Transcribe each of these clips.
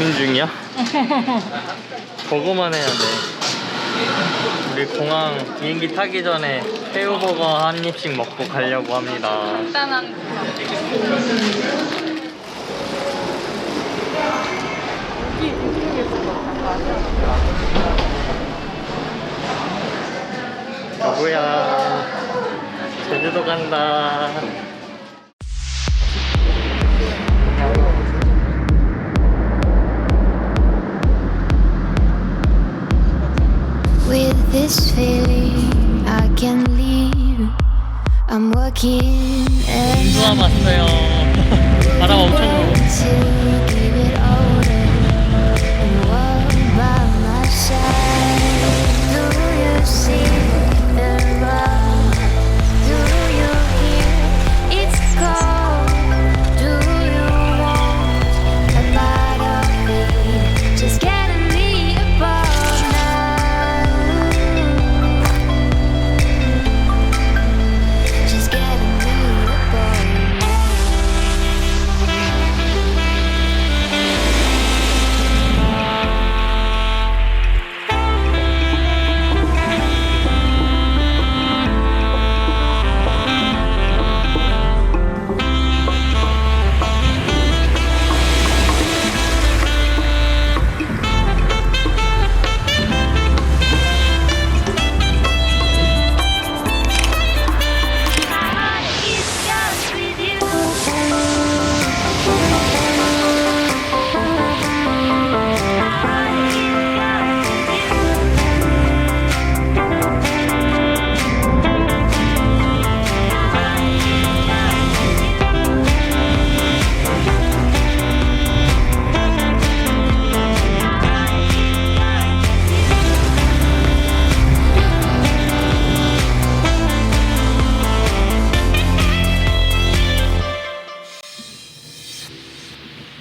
고민 중이야? 버거만 해야 돼. 우리 공항 비행기 타기 전에 새우버거 한 입씩 먹고 가려고 합니다. 간단한 여보야, 제주도 간다. this feeling, I can leave. I'm working and 인도함 왔어요. 바람 엄청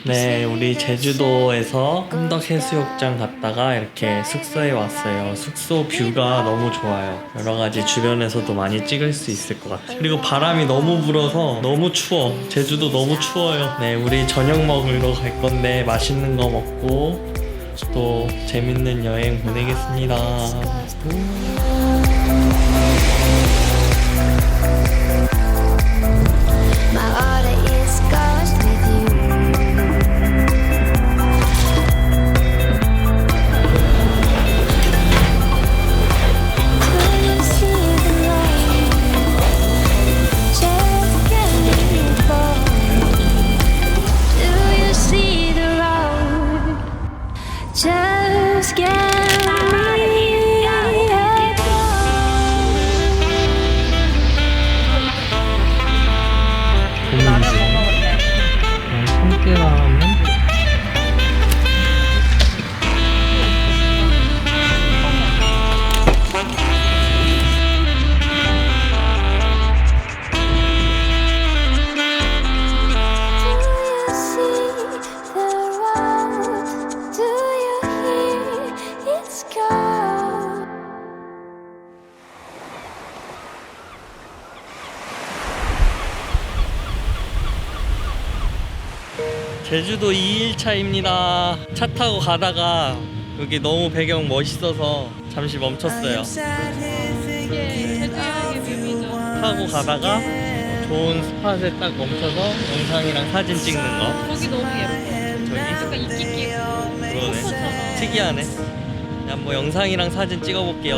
네, 우리 제주도에서 함덕 해수욕장 갔다가 이렇게 숙소에 왔어요. 숙소 뷰가 너무 좋아요. 여러 가지 주변에서도 많이 찍을 수 있을 것 같아요. 그리고 바람이 너무 불어서 너무 추워. 제주도 너무 추워요. 네, 우리 저녁 먹으러 갈 건데 맛있는 거 먹고 또 재밌는 여행 보내겠습니다. Yeah. 제주도 2일차입니다. 차 타고 가다가 여기 너무 배경 멋있어서 잠시 멈췄어요. 타고 가다가 좋은 스팟에 딱 멈춰서 영상이랑 사진 찍는 거. 거기 너무 예뻐. 저기 약간 이끼끼 그러네. 포스터처럼. 특이하네. 자, 뭐 영상이랑 사진 찍어볼게요.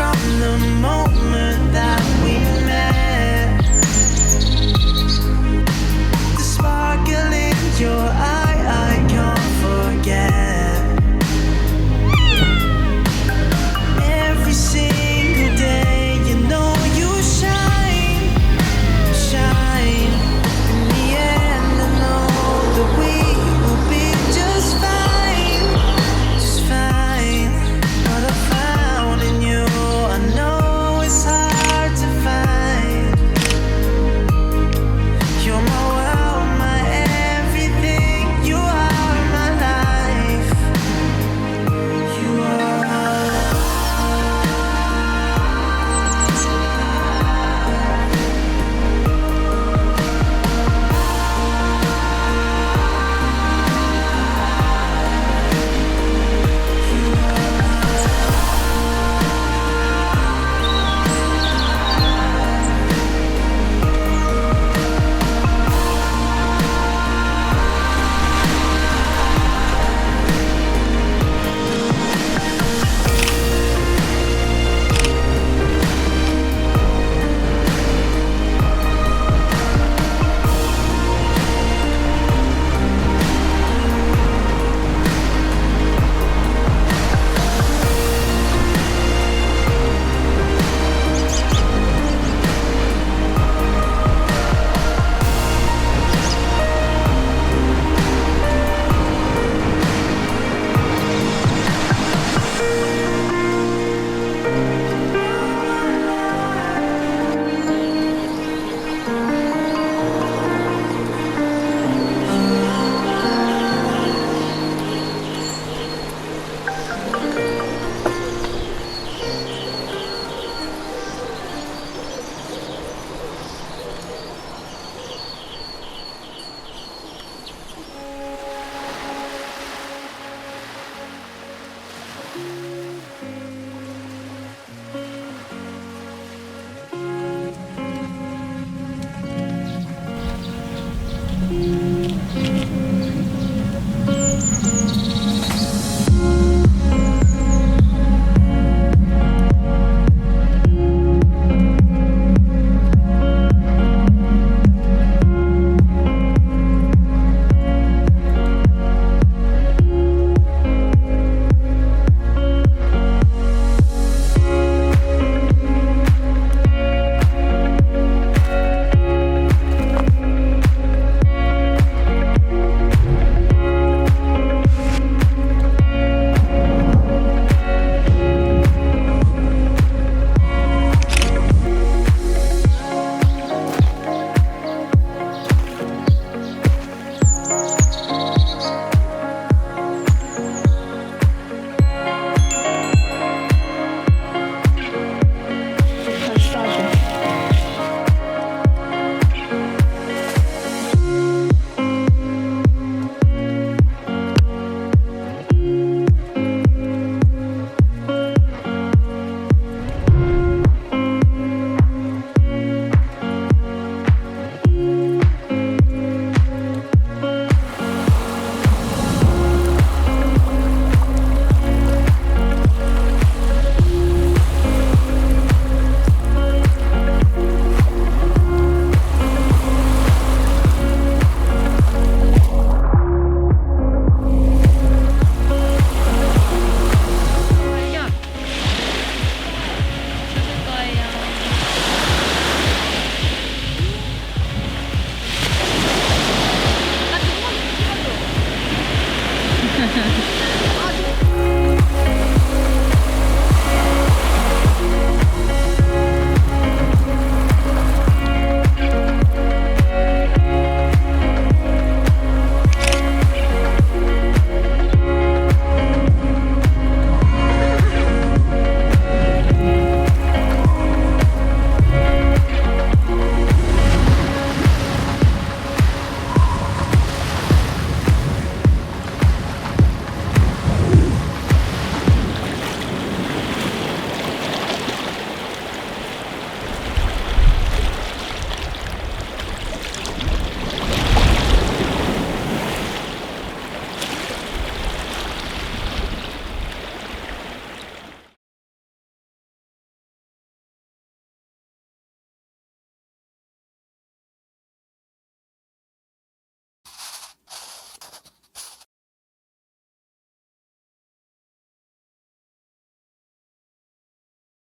from the moment